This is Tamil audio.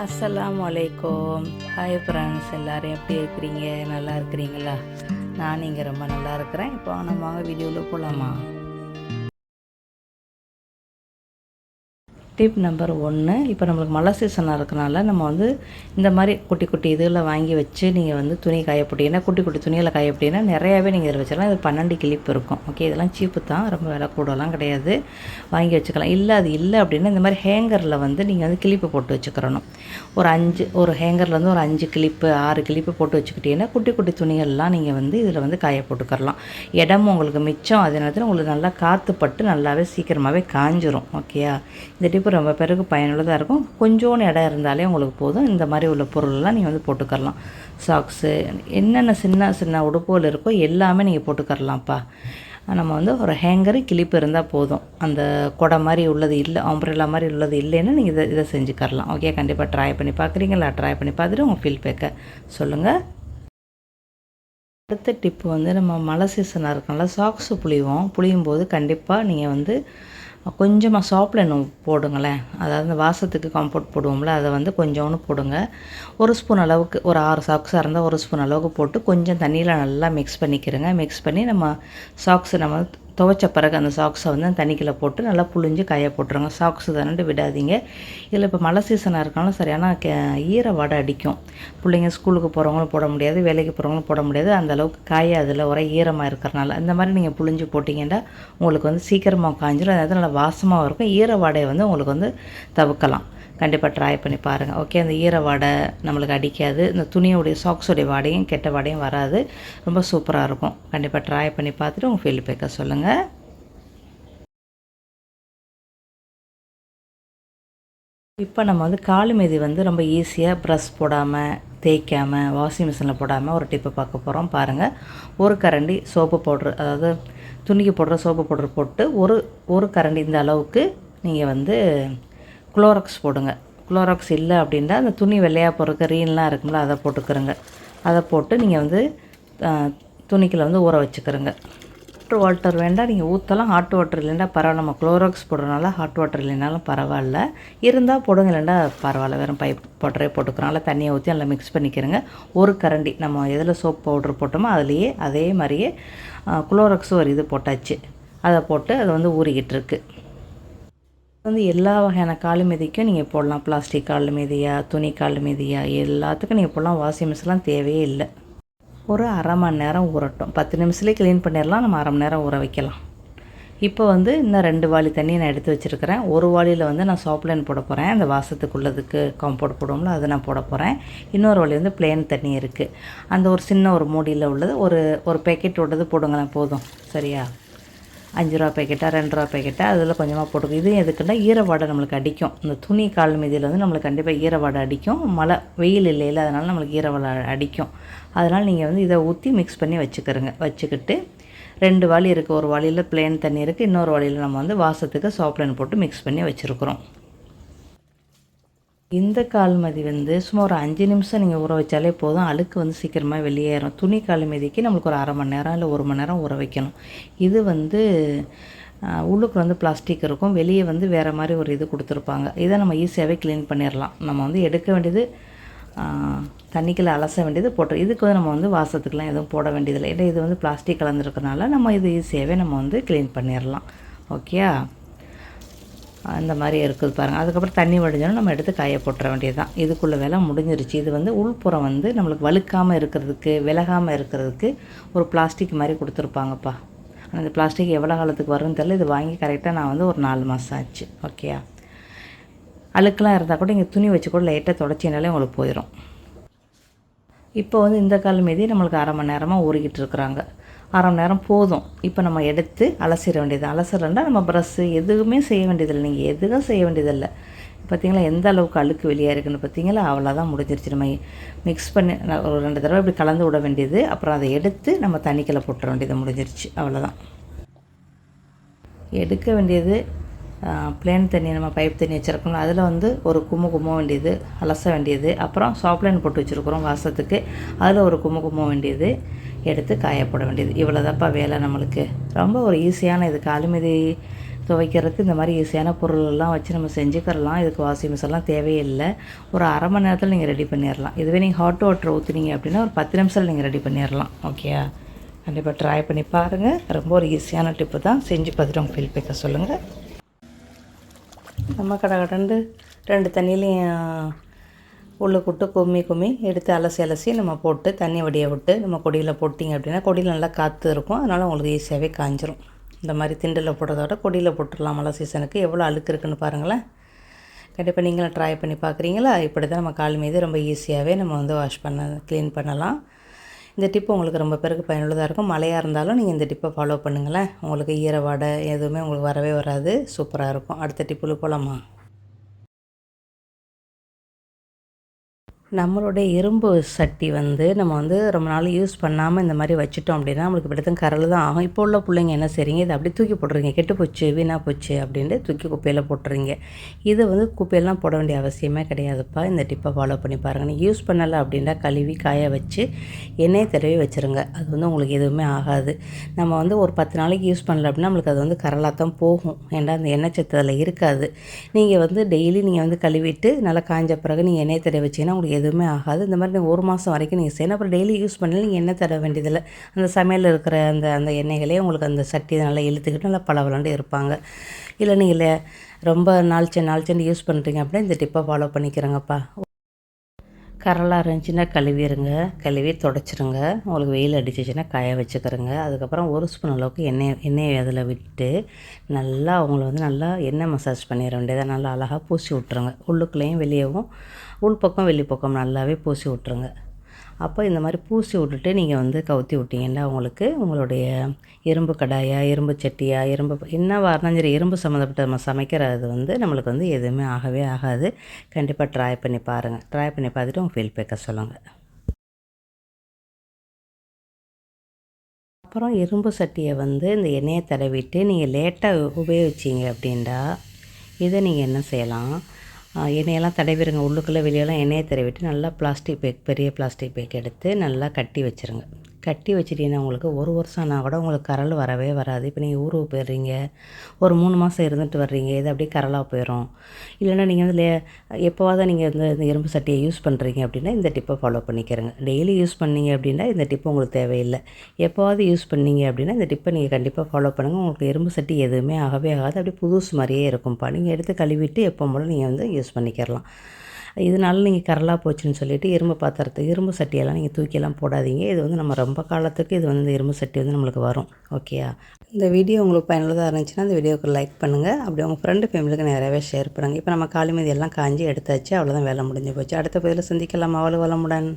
அஸ்லாம் அலைக்கும் ஹாய் ஃப்ரெண்ட்ஸ் எல்லோரும் எப்படி இருக்கிறீங்க? நல்லா இருக்கிறீங்களா? நான் இங்கே ரொம்ப நல்லா இருக்கிறேன். இப்போ நம்ம வீடியோவில் போகலாமா டிப் நம்பர் ஒன்று இப்போ நம்மளுக்கு மழை சீசனாக இருக்கனால நம்ம வந்து இந்த மாதிரி குட்டி குட்டி இதில் வாங்கி வச்சு நீங்கள் வந்து துணி காய போட்டிங்கன்னா குட்டி குட்டி துணியில் காய போட்டிங்கன்னா நிறையாவே நீங்கள் இதில் வச்சிடலாம். இது பன்னெண்டு கிளிப் இருக்கும். ஓகே இதெல்லாம் சீப்பு தான். ரொம்ப விலை கூடலாம் கிடையாது. வாங்கி வச்சுக்கலாம். இல்லை அது இல்லை அப்படின்னா இந்த மாதிரி ஹேங்கரில் வந்து நீங்கள் வந்து கிளிப்பு போட்டு வச்சுக்கிறணும். ஒரு அஞ்சு ஒரு ஹேங்கரில் வந்து ஒரு அஞ்சு கிளிப்பு ஆறு கிளிப்பு போட்டு வச்சுக்கிட்டீங்கன்னா குட்டி குட்டி துணிகள்லாம் நீங்கள் வந்து இதில் வந்து காய போட்டுக்கரலாம் இடமும் உங்களுக்கு மிச்சம் அதே நேரத்தில் உங்களுக்கு நல்லா காற்று பட்டு நல்லாவே சீக்கிரமாகவே காஞ்சிரும். ஓகேயா இந்த டிப் டிப்பு ரொம்ப பேருக்கு பயனுள்ளதாக இருக்கும். கொஞ்சோண்டு இடம் இருந்தாலே உங்களுக்கு போதும். இந்த மாதிரி உள்ள பொருளெல்லாம் நீங்கள் வந்து போட்டுக்கரலாம் சாக்ஸு என்னென்ன சின்ன சின்ன உடுப்புகள் இருக்கோ எல்லாமே நீங்கள் போட்டுக்கரலாம்ப்பா நம்ம வந்து ஒரு ஹேங்கரு கிளிப்பு இருந்தால் போதும். அந்த கொடை மாதிரி உள்ளது இல்லை ஆம்பரெல்லா மாதிரி உள்ளது இல்லைன்னா நீங்கள் இதை இதை செஞ்சுக்கரலாம் ஓகே கண்டிப்பாக ட்ரை பண்ணி பார்க்குறீங்களா ட்ரை பண்ணி பார்த்துட்டு உங்கள் ஃபீல் பேக்க சொல்லுங்கள் அடுத்த டிப்பு வந்து நம்ம மழை சீசனாக இருக்கனால சாக்ஸு புளிவோம் புளியும் போது கண்டிப்பாக நீங்கள் வந்து கொஞ்சமாக சாப்லன் போடுங்களேன். அதாவது இந்த வாசத்துக்கு கம்ஃபர்ட் போடுவோம்ல அதை வந்து கொஞ்சோன்னு போடுங்க. ஒரு ஸ்பூன் அளவுக்கு ஒரு ஆறு சாக்ஸாக இருந்தால் ஒரு ஸ்பூன் அளவுக்கு போட்டு கொஞ்சம் தண்ணியில் நல்லா மிக்ஸ் பண்ணிக்கிறேங்க. மிக்ஸ் பண்ணி நம்ம சாக்ஸை நம்ம துவைச்ச பிறகு அந்த சாக்ஸை வந்து அந்த தண்ணிக்குள்ளே போட்டு நல்லா புழிஞ்சு காய போட்டுருங்க. சாக்ஸு தானே விடாதீங்க. இதில் இப்போ மழை சீசனாக இருக்காலும் சரியான கே ஈர வடை அடிக்கும். பிள்ளைங்க ஸ்கூலுக்கு போகிறவங்களும் போட முடியாது வேலைக்கு போகிறவங்களும் போட முடியாது. அந்த அளவுக்கு காயாதில் ஒரே ஈரமாக இருக்கிறனால. அந்த மாதிரி நீங்கள் புழிஞ்சு போட்டிங்கன்னா உங்களுக்கு வந்து சீக்கிரமாக காய்ஞ்சிடும் அதாவது நல்லா வாசமாக இருக்கும். ஈர வடையை வந்து உங்களுக்கு வந்து தவிர்க்கலாம். கண்டிப்பாக ட்ரை பண்ணி பாருங்கள் ஓகே அந்த ஈர வடை நம்மளுக்கு அடிக்காது. இந்த துணியோடைய சாக்ஸோடைய வாடையும் கெட்ட வாடையும் வராது. ரொம்ப சூப்பராக இருக்கும். கண்டிப்பாக ட்ரை பண்ணி பார்த்துட்டு உங்கள் ஃபீல்பேக்க சொல்லுங்கள் இப்போ நம்ம வந்து காலு மீதி வந்து ரொம்ப ஈஸியாக ப்ரெஷ் போடாமல் தேய்க்காமல் வாஷிங் மிஷினில் போடாமல் ஒரு டிப்பை பார்க்க போகிறோம் பாருங்கள் ஒரு கரண்டி சோப்பு பவுட்ரு அதாவது துணிக்கு போடுற சோப்பு பவுட்ரு போட்டு ஒரு ஒரு கரண்டி இந்த அளவுக்கு நீங்கள் வந்து குளோராக்ஸ் போடுங்க. குளோராக்ஸ் இல்லை அப்படின்னா அந்த துணி வெள்ளையாக போகிறதுக்கு ரீன்லாம் இருக்கும்ல அதை போட்டுக்கிறோங்க. அதை போட்டு நீங்கள் வந்து துணிக்கில் வந்து ஊற வச்சுக்கிறோங்க. ஹாட் வாட்டர் வேண்டாம் நீங்கள் ஊற்றலாம் ஹாட் வாட்டர் இல்லைன்னா பரவாயில்ல. நம்ம குளோராக்ஸ் போடுறதுனால ஹாட் வாட்டர் இல்லைனாலும் பரவாயில்ல. இருந்தால் போடுங்க இல்லைன்னா பரவாயில்ல. வெறும் பைப் பவுடரே போட்டுக்கிறோம். தண்ணியை ஊற்றி நல்லா மிக்ஸ் பண்ணிக்கிறோங்க. ஒரு கரண்டி நம்ம எதில் சோப் பவுட்ரு போட்டோமோ அதுலேயே அதே மாதிரியே குளோராக்ஸும் ஒரு இது போட்டாச்சு. அதை போட்டு அது வந்து ஊறிக்கிட்டு இருக்குது வந்து எல்லா வகையான கால் மிதிக்கும். நீங்கள் போடலாம். பிளாஸ்டிக் கால் மிதியா துணி கால் மிதியா எல்லாத்துக்கும் நீங்கள் போடலாம். வாஷிங் மிஷின்லாம் தேவையே இல்லை. ஒரு அரை மணி நேரம் ஊறட்டும். பத்து நிமிஷத்துலேயே க்ளீன் பண்ணிடலாம். நம்ம அரை மணி நேரம் ஊற வைக்கலாம். இப்போ வந்து இன்னும் ரெண்டு வாளி தண்ணி நான் எடுத்து வச்சுருக்கிறேன். ஒரு வாளியில் வந்து நான் சாப்லைன் போட போகிறேன் அந்த வாசத்துக்குள்ளதுக்கு காம்பவுண்ட் போடுவோம்ல அதை நான் போட போகிறேன் இன்னொரு வாளி வந்து பிளேன் தண்ணி இருக்குது அந்த ஒரு சின்ன ஒரு மூடியில் உள்ளது ஒரு ஒரு பேக்கெட் உள்ளது போடுங்களேன். போதும். சரியா? அஞ்சு ரூபா பேக்கெட்டாக ரெண்டு ரூபா பேக்கெட்டாக அதில் கொஞ்சமாக போட்டுக்கும் இது எதுக்குன்னா ஈரவாடை நம்மளுக்கு அடிக்கும். இந்த துணி கால் மீதியில் வந்து நம்மளுக்கு கண்டிப்பாக ஈரவாடை அடிக்கும். மழை வெயில் இல்லையில அதனால் நம்மளுக்கு ஈரவாடை அடிக்கும். அதனால் நீங்கள் வந்து இதை ஊற்றி மிக்ஸ் பண்ணி வச்சுக்கிறோங்க. வச்சுக்கிட்டு ரெண்டு வாளி இருக்குது ஒரு வாளியில் பிளேன் தண்ணி இருக்குது இன்னொரு வாளியில் நம்ம வந்து வாசத்துக்கு சாப்ளைன் போட்டு மிக்ஸ் பண்ணி வச்சுருக்குறோம். இந்த கால்மதி வந்து சும்மா ஒரு அஞ்சு நிமிஷம் நீங்கள் ஊற வச்சாலே போதும். அழுக்கு வந்து சீக்கிரமாக வெளியேறும். துணி கால்மதிக்கு நம்மளுக்கு ஒரு அரை மணி நேரம் இல்லை ஒரு மணி நேரம் ஊற வைக்கணும். இது வந்து உள்ளுக்கு வந்து பிளாஸ்டிக் இருக்கும். வெளியே வந்து வேறு மாதிரி ஒரு இது கொடுத்துருப்பாங்க. இதை நம்ம ஈஸியாகவே க்ளீன் பண்ணிடலாம் நம்ம வந்து எடுக்க வேண்டியது தண்ணிக்குள்ளே அலச வேண்டியது போட்டு இதுக்கு வந்து நம்ம வந்து வாசத்துக்கெலாம் எதுவும் போட வேண்டியதில்லை. இல்லை இது வந்து பிளாஸ்டிக் கலந்துருக்கனால நம்ம இது ஈஸியாகவே நம்ம வந்து க்ளீன் பண்ணிடலாம் ஓகேயா? அந்த மாதிரி இருக்குது பாருங்கள் அதுக்கப்புறம் தண்ணி வடிஞ்சாலும் நம்ம எடுத்து காய போட்டுற வேண்டியது தான் இதுக்குள்ளே வேலை முடிஞ்சிருச்சு. இது வந்து உள்புறம் வந்து நம்மளுக்கு வழுக்காமல் இருக்கிறதுக்கு விலகாமல் இருக்கிறதுக்கு ஒரு பிளாஸ்டிக் மாதிரி கொடுத்துருப்பாங்கப்பா. ஆனால் இந்த பிளாஸ்டிக் எவ்வளோ காலத்துக்கு வரும்னு தெரியல. இது வாங்கி கரெக்டாக நான் வந்து ஒரு நாலு மாதம் ஆச்சு. ஓகேயா அழுக்கெலாம் இருந்தால் கூட இங்கே துணி வச்சு கூட லைட்டாக தொடச்சினாலே உங்களுக்கு போயிடும் இப்போ வந்து இந்த கால் மீதி நம்மளுக்கு அரை மணி நேரமாக ஊறிக்கிட்டு இருக்கிறாங்க. அரை மணி நேரம் போதும். இப்போ நம்ம எடுத்து அலசிட வேண்டியது அலசிடண்டா நம்ம ப்ரஷ்ஷு எதுவுமே செய்ய வேண்டியதில்லை. நீங்கள் எதுவும் செய்ய வேண்டியதில்லை. பார்த்தீங்களா எந்த அளவுக்கு அழுக்கு வெளியாக இருக்குன்னு பார்த்தீங்களா அவ்வளோதான் முடிஞ்சிருச்சு. நம்ம மிக்ஸ் பண்ணி ஒரு ரெண்டு தடவை இப்படி கலந்து விட வேண்டியது அப்புறம் அதை எடுத்து நம்ம தண்ணிக்கில் போட்டுற வேண்டியது முடிஞ்சிருச்சு. அவ்வளோதான் எடுக்க வேண்டியது பிளேன் தண்ணி நம்ம பைப் தண்ணி வச்சுருக்கோம்ல அதில் வந்து ஒரு கும்மு கும்ம வேண்டியது அலச வேண்டியது. அப்புறம் சாப்லைன் போட்டு வச்சுருக்குறோம் வாசத்துக்கு. அதில் ஒரு கும்மு கும்ம வேண்டியது எடுத்து காயப்பட வேண்டியது. இவ்வளோதாப்பா வேலை நம்மளுக்கு. ரொம்ப ஒரு ஈஸியான இது காலுமதி துவைக்கிறதுக்கு இந்த மாதிரி ஈஸியான பொருளெல்லாம் வச்சு நம்ம செஞ்சுக்கிறலாம். இதுக்கு வாஷிங் மிஷின்லாம் தேவையில்லை ஒரு அரை மணி நேரத்தில் நீங்கள் ரெடி பண்ணிடலாம் இதுவே நீங்கள் ஹாட் வாட்டர் ஊற்றுனீங்க அப்படின்னா ஒரு பத்து நிமிஷத்தில் நீங்கள் ரெடி பண்ணிடலாம் ஓகேயா கண்டிப்பாக ட்ரை பண்ணி பாருங்கள் ரொம்ப ஒரு ஈஸியான டிப்பு தான். செஞ்சு பார்த்துட்டு உங்கள் ஃபீல் பேக்க சொல்லுங்கள் நம்ம கடை கடந்து ரெண்டு தண்ணியிலையும் உள்ளுக்குட்டு கும்மி கும்மி எடுத்து அலசி அலசி நம்ம போட்டு தண்ணி வடிய விட்டு நம்ம கொடியில் போட்டிங்க அப்படின்னா கொடியில் நல்லா காற்று இருக்கும். அதனால் உங்களுக்கு ஈஸியாகவே காஞ்சிரும். இந்த மாதிரி திண்டில் போடுறத விட கொடியில் போட்டுடலாம். மழை சீசனுக்கு எவ்வளோ அழுக்கு இருக்குன்னு பாருங்களேன். கண்டிப்பாக நீங்களும் ட்ரை பண்ணி பார்க்குறீங்களா இப்படி தான் நம்ம கால் மீது ரொம்ப ஈஸியாகவே நம்ம வந்து வாஷ் பண்ண க்ளீன் பண்ணலாம். இந்த டிப்பு உங்களுக்கு ரொம்ப பேருக்கு பயனுள்ளதாக இருக்கும். மழையாக இருந்தாலும் நீங்கள் இந்த டிப்பை ஃபாலோ பண்ணுங்களேன். உங்களுக்கு ஈரவாடை எதுவுமே உங்களுக்கு வரவே வராது. சூப்பராக இருக்கும். அடுத்த டிப்பில் போகலாமா நம்மளுடைய இரும்பு சட்டி வந்து நம்ம வந்து ரொம்ப நாள் யூஸ் பண்ணாமல் இந்த மாதிரி வச்சுட்டோம் அப்படின்னா நம்மளுக்கு இப்படி தான் கரல் தான் ஆகும். இப்போ உள்ள பிள்ளைங்க என்ன செய்றீங்க? இதை அப்படியே தூக்கி போட்டுறீங்க. கெட்டு போச்சு வீணாக போச்சு அப்படின்ட்டு தூக்கி குப்பையில் போட்டுறீங்க. இதை வந்து குப்பையெல்லாம் போட வேண்டிய அவசியமே கிடையாதுப்பா. இந்த டிப்பை ஃபாலோ பண்ணி பாருங்கள் நீங்கள் யூஸ் பண்ணலை அப்படின்னா கழுவி காய வச்சு எண்ணெய் தடவி வச்சுருங்க. அது வந்து உங்களுக்கு எதுவுமே ஆகாது. நம்ம வந்து ஒரு பத்து நாளைக்கு யூஸ் பண்ணல அப்படின்னா நம்மளுக்கு அது வந்து கரலாக தான் போகும். ஏன்டா அந்த எண்ணெய் சத்து அதில் இருக்காது. நீங்கள் வந்து டெய்லி நீங்கள் வந்து கழுவிட்டு நல்லா காய்ஞ்ச பிறகு நீங்கள் எண்ணெய் தடவி வச்சிங்கன்னா உங்களுக்கு எதுவுமே ஆகாது. இந்த மாதிரி நீங்கள் ஒரு மாதம் வரைக்கும் நீங்கள் செய்யணும். அப்புறம் டெய்லி யூஸ் பண்ணல நீங்கள் எண்ணெய் தர வேண்டியதில்லை. அந்த சமையலில் இருக்கிற அந்த அந்த எண்ணெய்களே உங்களுக்கு அந்த சட்டி நல்லா இழுத்துக்கிட்டு நல்லா பளபளண்டு இருப்பாங்க. இல்லை நீங்கள் ரொம்ப நாள் நாள்ச்சண்டு யூஸ் பண்ணுறீங்க அப்படின்னா இந்த டிப்பை ஃபாலோ பண்ணிக்கிறேங்கப்பா. கரலாக இருந்துச்சுன்னா கழுவிடுங்க கழுவி தொடச்சிருங்க. உங்களுக்கு வெயில் அடிச்சிச்சுன்னா காய வச்சுக்கிறங்க. அதுக்கப்புறம் ஒரு ஸ்பூன் அளவுக்கு எண்ணெய் எண்ணெய் அதில் விட்டு நல்லா அவங்கள வந்து நல்லா எண்ணெய் மசாஜ் பண்ணிட வேண்டியதை நல்லா அழகாக பூசி விட்ருங்க உள்ளுக்குள்ளேயும் வெளியேவும் உள் பக்கம் வெளி பக்கம் நல்லாவே பூசி விட்ருங்க அப்போ இந்த மாதிரி பூசி விட்டுட்டு நீங்கள் வந்து கவுத்தி விட்டிங்கன்னா உங்களுக்கு உங்களுடைய இரும்பு கடாயா இரும்பு சட்டியா இரும்பு என்ன இருந்தாலும் சரி இரும்பு சம்மந்தப்பட்ட நம்ம சமைக்கிறது வந்து நம்மளுக்கு வந்து எதுவுமே ஆகவே ஆகாது. கண்டிப்பாக ட்ரை பண்ணி பாருங்கள் ட்ரை பண்ணி பார்த்துட்டு உங்கள் ஃபீல் பேக்க சொல்லுங்கள் அப்புறம் இரும்பு சட்டியை வந்து இந்த எண்ணெயை தடவிட்டு நீங்கள் லேட்டாக உபயோகிச்சிங்க அப்படின்டா இதை நீங்கள் என்ன செய்யலாம்? எண்ணெயெல்லாம் தடவிடுங்க உள்ளுக்குள்ளே வெளியெல்லாம் எண்ணெயை தடவிட்டு நல்லா பிளாஸ்டிக் பேக் பெரிய பிளாஸ்டிக் பேக் எடுத்து நல்லா கட்டி வச்சுருங்க. கட்டி வச்சிட்டிங்கன்னா உங்களுக்கு ஒரு வருஷம் ஆனால் கூட உங்களுக்கு கரல் வரவே வராது. இப்போ நீங்கள் ஊருக்கு போயிடுறீங்க ஒரு மூணு மாதம் இருந்துட்டு வர்றீங்க இது அப்படியே கரலாக போயிடும் இல்லைன்னா நீங்கள் வந்து லே எப்போவாத நீங்கள் இந்த இந்த இரும்பு சட்டியை யூஸ் பண்ணுறீங்க அப்படின்னா இந்த டிப்பை ஃபாலோ பண்ணிக்கிறேங்க. டெய்லி யூஸ் பண்ணீங்க அப்படின்னா இந்த டிப்பு உங்களுக்கு தேவையில்லை. எப்போவாவது யூஸ் பண்ணீங்க அப்படின்னா இந்த டிப்பை நீங்கள் கண்டிப்பாக ஃபாலோ பண்ணுங்கள் உங்களுக்கு இரும்பு சட்டி எதுவுமே ஆகவே ஆகாது. அப்படியே புதுசு மாதிரியே இருக்கும்ப்பா. நீங்கள் எடுத்து கழுவிட்டு எப்போ போல நீங்கள் வந்து யூஸ் பண்ணிக்கிறலாம் இதனால நீங்கள் கரலாக போச்சுன்னு சொல்லிவிட்டு இரும்பு பாத்திரத்தை இரும்பு சட்டியெல்லாம் நீங்கள் தூக்கியெல்லாம் போடாதீங்க. இது வந்து நம்ம ரொம்ப காலத்துக்கு இது வந்து இந்த இரும்பு சட்டி வந்து நம்மளுக்கு வரும். ஓகேயா? இந்த வீடியோ உங்களுக்கு பயனுள்ளதாக இருந்துச்சுன்னா இந்த வீடியோவுக்கு லைக் பண்ணுங்கள் அப்படி உங்கள் ஃப்ரெண்டு ஃபேமிலிக்கு நிறையவே ஷேர் பண்ணுங்கள் இப்போ நம்ம காலி மீதி எல்லாம் காஞ்சி எடுத்தாச்சு. அவ்வளோதான் வேலை முடிஞ்சு போச்சு. அடுத்த பதில் சந்திக்கலாம். அவ்வளோ வளமுடன்.